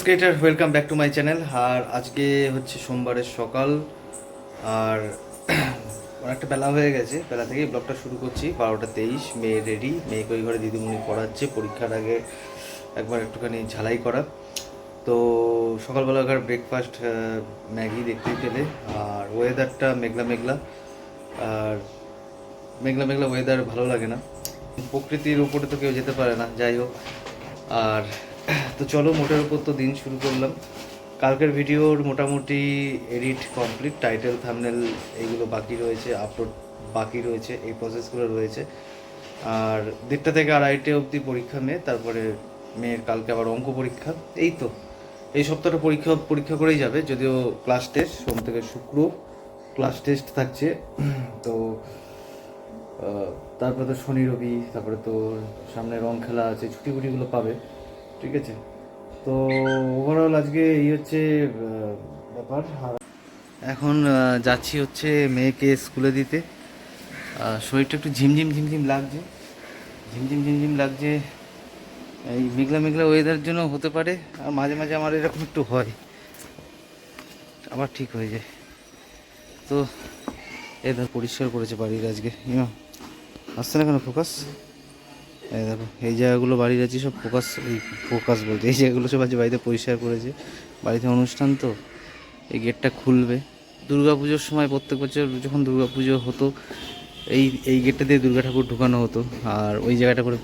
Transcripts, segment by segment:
স্কেটার welcome back to my channel আর আজকে হচ্ছে সোমবারের সকাল। আর অনেকটা বেলা হয়ে গেছে। বেলা থেকেই ব্লগটা শুরু করছি। বারোটা তেইশ, মেয়ে রেডি মেয়েকে ওই ঘরে দিদিমণি পড়াচ্ছে। পরীক্ষার আগে একবার একটুখানি ঝালাই করা। তো সকালবেলা সকালবেলাকার ব্রেকফাস্ট ম্যাগি দেখতে পেলে। আর ওয়েদারটা মেঘলা মেঘলা। আর মেঘলা মেঘলা ওয়েদার ভালো লাগে না। প্রকৃতির উপরে তো কেউ যেতে পারে না। যাই হোক। আর তো চলো মোটের উপর তো দিন শুরু করলাম। কালকের ভিডিওর মোটামুটি এডিট কমপ্লিট, টাইটেল, থামনেল এইগুলো বাকি রয়েছে, আপলোড বাকি রয়েছে, এই প্রসেসগুলো রয়েছে। আর দেড়টা থেকে আড়াইটে অবধি পরীক্ষা মেয়ে তারপরে মেয়ের কালকে আবার অঙ্ক পরীক্ষা, এই তো। এই সপ্তাহটা পরীক্ষা পরীক্ষা করেই যাবে, যদিও ক্লাস টেস্ট সোম থেকে শুক্র ক্লাস টেস্ট থাকছে। তো তারপরে তো শনি, রবি, তারপরে তো সামনে রং খেলা আছে ছুটি ফুটিগুলো পাবে। ঠিক আছে? তো ওভারঅল আজকে এই হচ্ছে ব্যাপার। এখন যাচ্ছি হচ্ছে মেয়েকে স্কুলে দিতে। শরীরটা একটু ঝিমঝিম ঝিমঝিম লাগছে। ঝিমঝিম ঝিমঝিম লাগছে। এই মেঘলা মেঘলা ওয়েদার জন্য হতে পারে, আর মাঝে মাঝে আমার এরকম একটু হয়। আবার ঠিক হয়ে যায়। তো এদের পরিষ্কার করেছে বাড়ির আজকে। ইমা, আসছে না কেন ফোকাস? এই দেখো, এই জায়গাগুলো বাড়ির আছে, সব ফোকাস, এই ফোকাস বলতে, এই জায়গাগুলো সব আজ বাড়িতে পরিষ্কার করেছে। বাড়িতে অনুষ্ঠান তো, এই গেটটা খুলবে। পুজোর সময় প্রত্যেক বছর যখন পুজো হতো, এই এই গেটটা দিয়ে দুর্গা ঠাকুর ঢুকানো হতো। আর ওই জায়গাটা করে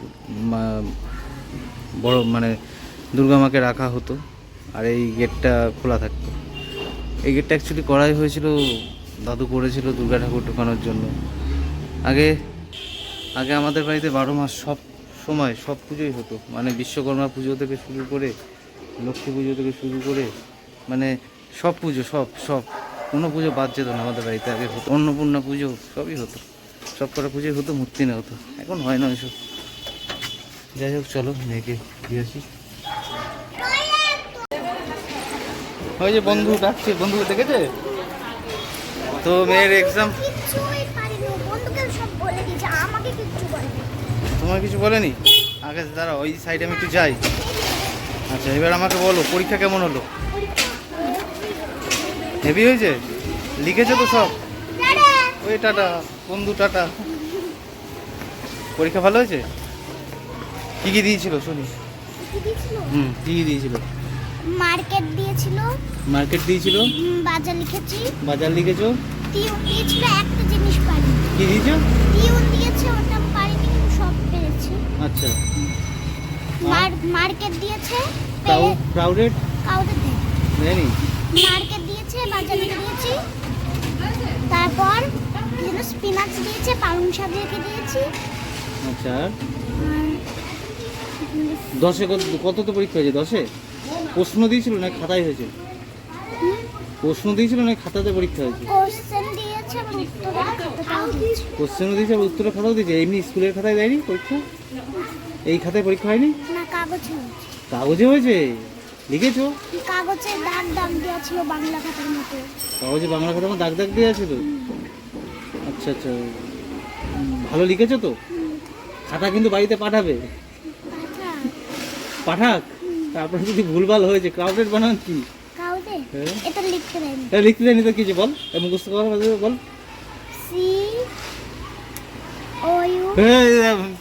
বড় মানে দুর্গা মাকে রাখা হতো। আর এই গেটটা খোলা থাকতো। এই গেটটা অ্যাকচুয়ালি করাই হয়েছিল, দাদু করেছিল দুর্গা ঠাকুর ঢোকানোর জন্য। আগে আগে আমাদের বাড়িতে বারো মাস সব সময় সব পুজোই হতো। মানে বিশ্বকর্মা পুজো থেকে শুরু করে, লক্ষ্মী পুজো থেকে শুরু করে মানে সব পুজো, সব সব। কোনো পুজো বাদ যেত না আমাদের বাড়িতে, আগে হতো। অন্নপূর্ণা পুজো সবই হতো। সব কটা পুজোই হতো মূর্তি না হতো। এখন হয় না ওইসব। যাই হোক, চলো, মেয়েকে দিয়ে আসি। ওই যে বন্ধু ডাকছে বন্ধু দেখেছে? তো মেয়ের এক্সাম কিছুই পারিনি বন্ধুকে সব বলে দিয়েছে আমাকে কিচ্ছু বলেনি তোমার কিছু বলেনি? আগে দাঁড়া ওই সাইডে আমি একটু যাই। আচ্ছা এবার আমাকে বলো পরীক্ষা কেমন হলো? হেভি হয়েছে? লিখেছে তো সব? ওই টাটা বন্ধু টাটা। পরীক্ষা ভালো হয়েছে? কি কি দিয়েছিল শুনি। হুম কি কি দিয়েছিল? মার্কেট দিয়েছিল। মার্কেট দিয়েছিল? বাজার লিখেছি। বাজার লিখেছো? টিউন দিয়েছিল একটা জিনিস পারিনি কি দিয়েছ? টিউন দিয়েছে ওটা পারিনি কিন্তু সব পেরেছি আচ্ছা। মার- মার্কেট দিয়েছে ক্রাউডেড কাউকে দেয় মার্কেট দিয়েছে বাজার দিয়েছি। তারপর যেন স্পিনাচ দিয়েছে পালং শাক রেখে দিয়েছি। আচ্ছা। দশে কত কত তো পরীক্ষা হয়েছে দশে? প্রশ্ন দিয়েছিল না খাতায় হয়েছে? প্রশ্ন দিয়েছিল না খাতাতে পরীক্ষা হয়েছে? কোশ্চেন কোশ্চেনও দিয়েছে আর উত্তরের খাতাও দিয়েছে। এমনি স্কুলের খাতায় দেয়নি পরীক্ষা? এই খাতায় পরীক্ষা হয়নি? না কাগজে হয়েছে। লিখেছো? কাগজে দাগ দাগ দেওয়া ছিল বাংলা খাতার মতো কাগজে বাংলা খাতা আমার দাগ দাগ দেওয়া ছিল? আচ্ছা আচ্ছা। ভালো লিখেছো তো? খাতা কিন্তু বাড়িতে পাঠাবে। পাঠাক। তারপরে যদি ভুলভাল হয়েছে ক্রাউডেড বানান কি। এটা লিখতে দেয়নি এটা লিখতে তো কিছু বল? এ মুখস্থ করার মাঝে বল। সি ও ইউ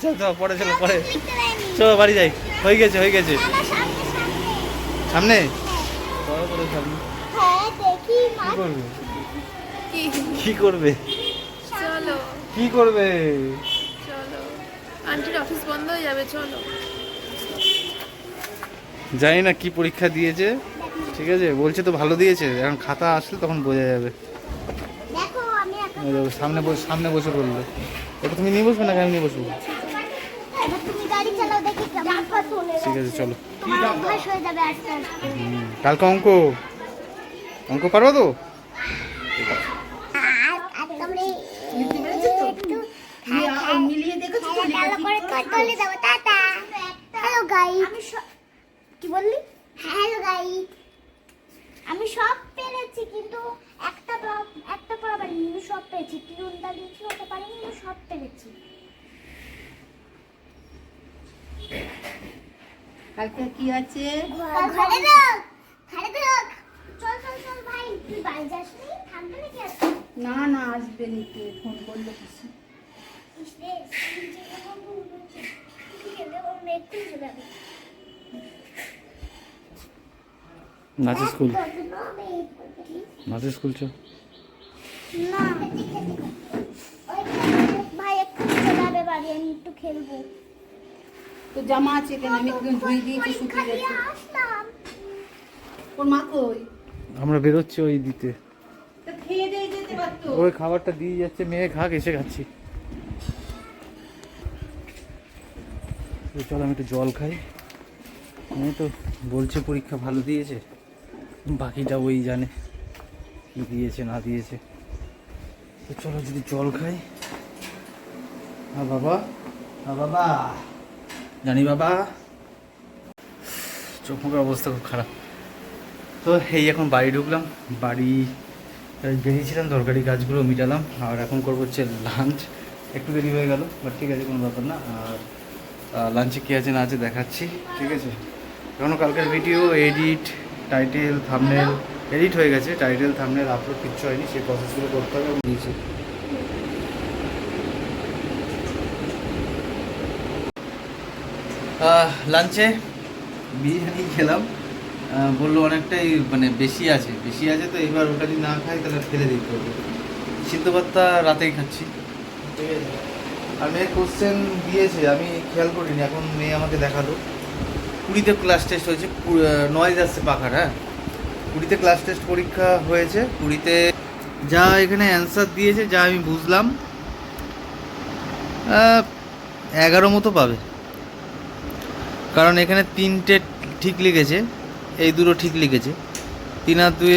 চল, চল, পরে চলো পরে। লিখতে চলো বাড়ি যাই। হয়ে গেছে হয়ে গেছে। সামনে সামনে। সামনে? সামনে। হ্যাঁ দেখি মা। কি করবে? কি? করবে? চলো। কি করবে? চলো। আন্টির অফিস বন্ধ হয়ে যাবে চলো। জানি না কি পরীক্ষা দিয়েছে। ঠিক আছে? বলছে তো ভালো দিয়েছে। এখন খাতা আসলে তখন বোঝা যাবে। দেখো আমি এখন ওই দেখো, সামনে বসে সামনে বসে বলল এটা তুমি নিয়ে বসবে না আমি নিয়ে বসবো? এবার তুমি গাড়ি চালাও দেখি কেমন ঠিক আছে চলো। হয়ে কালকে অঙ্ক। অঙ্ক পারব তো? হ্যালো গাই আমি কি বললি? হ্যালো গাই আমি সব পেরেছি কিন্তু একটা একটা পড়া পারিনি কিন্তু সব পেরেছি। টিউনটা দিয়েছি ওটা পারিনি কিন্তু সব পেরেছি। কালকে কি আছে? ঘরে রাখ ঘরে রাখ চল চল চল ভাই তুই বাড়ি যাসনি থাকবে নাকি আজকে না না আসবে নিতে ফোন করলে কিছু ইসরে নিজে যখন বলছে তুই গেলে ওর মেয়ে খুলে চলে যাবে নাচের স্কুল? নাচের স্কুল চ। না ওই ভাই এক্ষুনি চলে যাবে বাড়ি আমি একটু খেলব। তো জামা আছে কেন? আমি একদম ধুয়ে দিয়েছি শুকিয়ে গেছে। ওর মা কই? আমরা বেরোচ্ছি ওই দিতে। ওই খাবারটা দিয়ে যাচ্ছে মেয়ে খাক এসে খাচ্ছি। তো চল আমি একটু জল খাই। মেয়ে তো বলছে পরীক্ষা ভালো দিয়েছে। বাকিটা ওই জানে কি দিয়েছে, না দিয়েছে। তো চলো যদি জল খাই। হ্যাঁ বাবা হ্যাঁ বাবা। জানি বাবা। চোখ মুখের অবস্থা খুব খারাপ। তো এই এখন বাড়ি ঢুকলাম। বাড়ি বেরিয়েছিলাম, দরকারি কাজগুলো মিটালাম। আর এখন করব হচ্ছে লাঞ্চ একটু দেরি হয়ে গেল বাট ঠিক আছে, কোনো ব্যাপার না। আর লাঞ্চে কী আছে না আছে দেখাচ্ছি। ঠিক আছে? এখনও কালকের video edit title thumbnail edit হয়ে গেছে। টাইটেল থামনেল আপলোড কিচ্ছু হয়নি। সেই প্রসেসগুলো করতে হবে দিয়েছি। লাঞ্চে বিরিয়ানি খেলাম। বলল অনেকটাই মানে বেশি আছে। বেশি আছে তো এবার ওটা যদি না খাই তাহলে ফেলে দিতে হবে। সিদ্ধ ভাতটা রাতেই খাচ্ছি। ঠিক আছে। আর মেয়ে কোশ্চেন দিয়েছে। আমি খেয়াল করিনি। এখন মেয়ে আমাকে দেখাল। কুড়িতে ক্লাস টেস্ট হয়েছে নয় যাচ্ছে পাখার হ্যাঁ? কুড়িতে ক্লাস টেস্ট পরীক্ষা হয়েছে, কুড়িতে যা এখানে অ্যান্সার দিয়েছে, যা আমি বুঝলাম এগারো মতো পাবে। কারণ এখানে তিনটে ঠিক লিখেছে, এই দুটো ঠিক লিখেছে। তিন আর দুই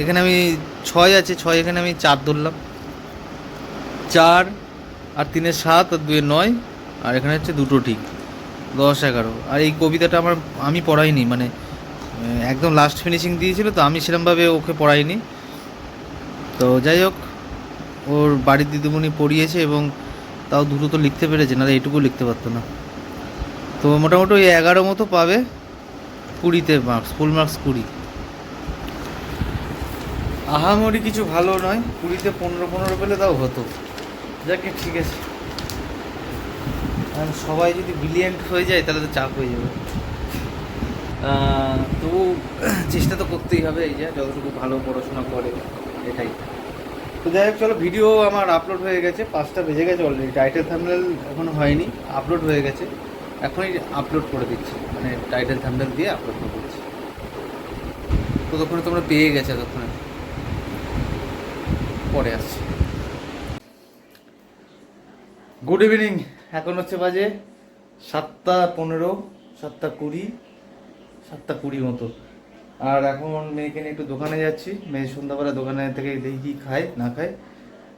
এখানে আমি ছয় আছে, ছয় এখানে আমি চার ধরলাম। চার আর তিনের সাত আর দুয়ে নয়, আর এখানে হচ্ছে দুটো ঠিক। দশ এগারো। আর এই কবিতাটা আমার, আমি পড়াইনি মানে একদম লাস্ট ফিনিশিং দিয়েছিল, তো আমি সেরকমভাবে ওকে পড়াইনি। তো যাই হোক, ওর বাড়ির দিদিমণি পড়িয়েছে এবং তাও দুটো তো লিখতে পেরেছে না এইটুকু লিখতে পারতো না। তো মোটামুটি ওই এগারো মতো পাবে, কুড়িতে মার্কস ফুল মার্কস কুড়ি। আহামরি কিছু ভালো নয়, কুড়িতে পনেরো পনেরো পেলে তাও হতো। যাকে, ঠিক আছে। আর সবাই যদি ব্রিলিয়েন্ট হয়ে যায়, তাহলে তো চাপ হয়ে যাবে। তবু চেষ্টা তো করতেই হবে এই যে, যতটুকু ভালো পড়াশোনা করে, এটাই। তো যাই হোক, চলো ভিডিও আমার আপলোড হয়ে গেছে, পাঁচটা বেজে গেছে অলরেডি টাইটেল থামনেল এখনও হয়নি আপলোড হয়ে গেছে। এখনই আপলোড করে দিচ্ছি মানে টাইটেল থামনেল দিয়ে আপলোড করে দিচ্ছি। ততক্ষণে তোমরা পেয়ে গেছে, ততক্ষণে। পরে আসছি। গুড ইভিনিং এখন হচ্ছে বাজে সাতটা পনেরো, সাতটা কুড়ি সাতটা কুড়ি মতো। আর এখন মেয়েকে নিয়ে একটু দোকানে যাচ্ছি। মেয়ে সন্ধ্যাবেলা দোকানে থেকে দেখি কি খায়, না খায়।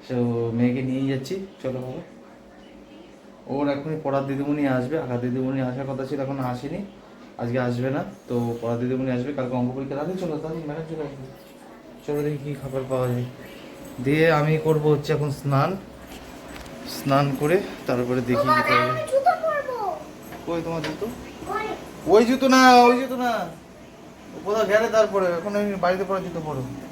সো মেয়েকে নিয়েই যাচ্ছি। চলো বাবা। ওর এখনই পড়ার দিদিমণি আসবে। আঁকা দিদিমণি আসার কথা ছিল, এখন আসেনি। আজকে আসবে না। তো পড়ার দিদিমণি আসবে। কালকে অঙ্ক পরীক্ষা তাড়াতাড়ি চলো তাহলে ম্যাডাম চলে আসবে। চলো দেখি কী খাবার পাওয়া যায়। দিয়ে আমি করব হচ্ছে এখন স্নান। স্নান করে তারপরে দেখি কি পরবো। কই তোমার জুতো? ওই জুতো না ওই জুতো না। কোথাও গেলে তারপরে এখন আমি বাড়িতে পড়া জুতো পরো দেখবে?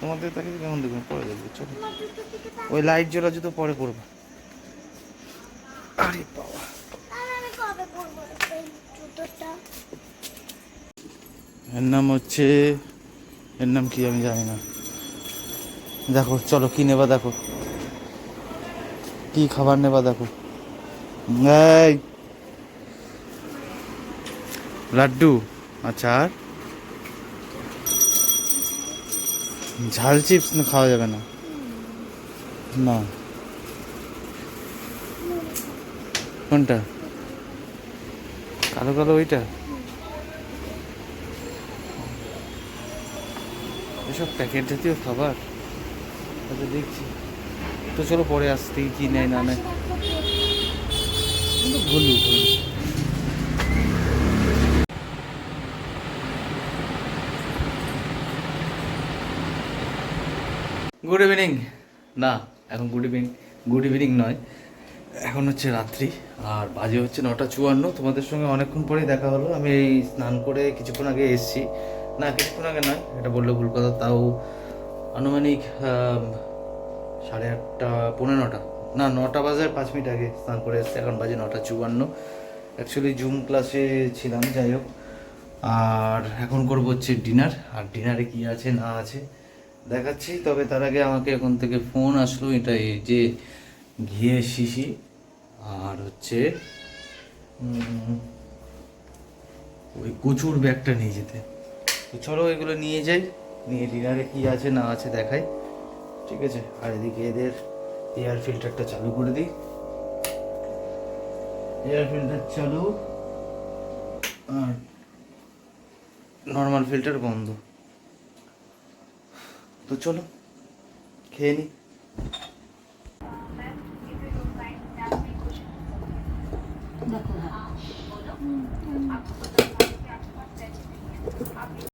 তোমাদের তাকে কেমন দেখবেন পরে দেখবে চলো। ওই লাইট জ্বলা জুতো পরে করবে আরে বাবা। পরবো? এর নাম হচ্ছে এর নাম কি আমি জানি না। দেখো, চলো কি নেবা দেখো। কি খাবার নেবা দেখো। এই! লাড্ডু। আচ্ছা আর? ঝাল চিপস খাওয়া যাবে না? না। কোনটা? কালো কালো ওইটা? এসব প্যাকেট জাতীয় খাবার? আচ্ছা দেখছি। তো চলো পরে আসতে কি নেয়, না নেয়। ভুলু গুড ইভিনিং না, এখন গুড ইভিনিং গুড ইভিনিং নয়। এখন হচ্ছে রাত্রি, আর বাজে হচ্ছে নটা চুয়ান্ন। তোমাদের সঙ্গে অনেকক্ষণ পরেই দেখা হলো। আমি এই স্নান করে কিছুক্ষণ আগে এসেছি। না, কিছুক্ষণ আগে নয়, এটা বললে ভুল কথা, তাও আনুমানিক সাড়ে আটটা, পৌনে নটা। না, নটা বাজার পাঁচ মিনিট আগে স্নান করে এসেছি, এখন বাজে নটা চুয়ান্ন। অ্যাকচুয়ালি জুম ক্লাসে ছিলাম, যাই হোক। আর এখন করব হচ্ছে ডিনার আর ডিনারে কি আছে, না আছে, দেখাচ্ছি। তবে তার আগে আমাকে এখন থেকে ফোন আসলো, এটা এই যে ঘিয়ের শিশি, আর হচ্ছে ওই কচুর ব্যাগটা নিয়ে যেতে। তো চলো এগুলো নিয়ে যাই। নিয়ে ডিনারে কি আছে না আছে দেখাই। ঠিক আছে? আর এদিকে এদের এয়ার ফিল্টারটা চালু করে দিই। এয়ার ফিল্টার চালু। আর নর্মাল ফিল্টার বন্ধ। তো চলো, খেয়ে নি। দেখো Our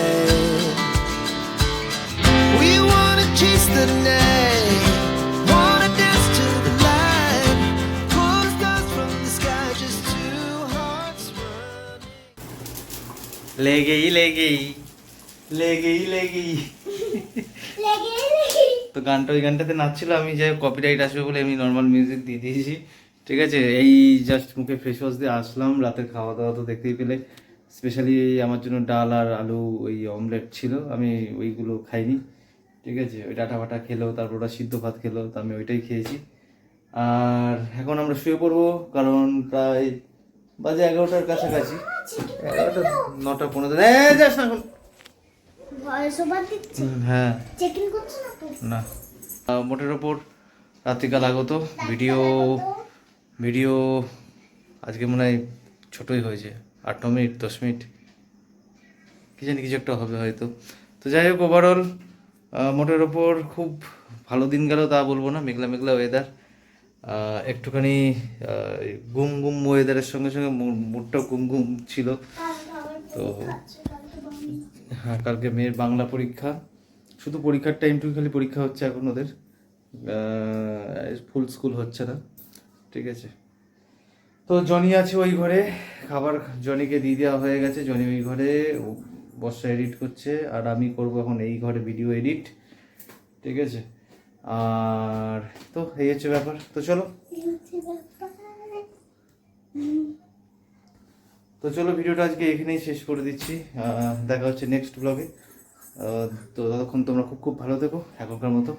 Hearts running. লেগেই লেগেই লেগেই লেগেই লেগে লেগে তো গানটা ওই গানটাতে নাচছিল আমি যাই কপিরাইট আসবে বলে এমনি নর্মাল মিউজিক দিয়ে দিয়েছি। ঠিক আছে এই জাস্ট মুখে ফেস ওয়াশ দিয়ে আসলাম রাতের খাওয়া দাওয়া তো দেখতেই পেলে। স্পেশালি আমার জন্য ডাল আর আলু ওই অমলেট ছিল আমি ওইগুলো খাইনি। ঠিক আছে? ওই ডাটা ফাটা খেলো তারপর ওটা সিদ্ধ ভাত খেলো তো আমি ওইটাই খেয়েছি। আর এখন আমরা শুয়ে পড়ব কারণ প্রায় বাজে এগারোটার কাছাকাছি। এগারোটা নটা পনেরো হ্যাঁ। যাস না এখন হ্যাঁ না মোটের ওপর রাত্রিকাল আগত। ভিডিও ভিডিও আজকে মনে হয় ছোটোই হয়েছে। আট ন মিনিট দশ মিনিট। কি জানি কিছু একটা হবে হয়তো। তো যাই হোক ওভারঅল মোটের ওপর খুব ভালো দিন গেল তা বলব না, মেঘলা মেঘলা ওয়েদার একটুখানি গুম গুম ওয়েদারের সঙ্গে সঙ্গে মুডটাও গুম গুম ছিল। তো হ্যাঁ কালকে মেয়ের বাংলা পরীক্ষা। শুধু পরীক্ষার টাইমটুকু খালি পরীক্ষা হচ্ছে এখন ওদের। ফুল স্কুল হচ্ছে না। ঠিক আছে। তো জনি আছে ওই ঘরে। খাবার জনিকে দিয়ে দেওয়া হয়ে গেছে। জনি ওই ঘরে বর্ষা এডিট করছে, আর আমি করব এখন এই ঘরে ভিডিও এডিট ঠিক আছে? আর তো, এই হচ্ছে ব্যাপার। তো চলো। তো চলো, ভিডিওটা আজকে এখানেই শেষ করে দিচ্ছি। দেখা হচ্ছে নেক্সট ব্লগে তো ততক্ষণ তোমরা খুব খুব ভালো থেকো, এখনকার মতো।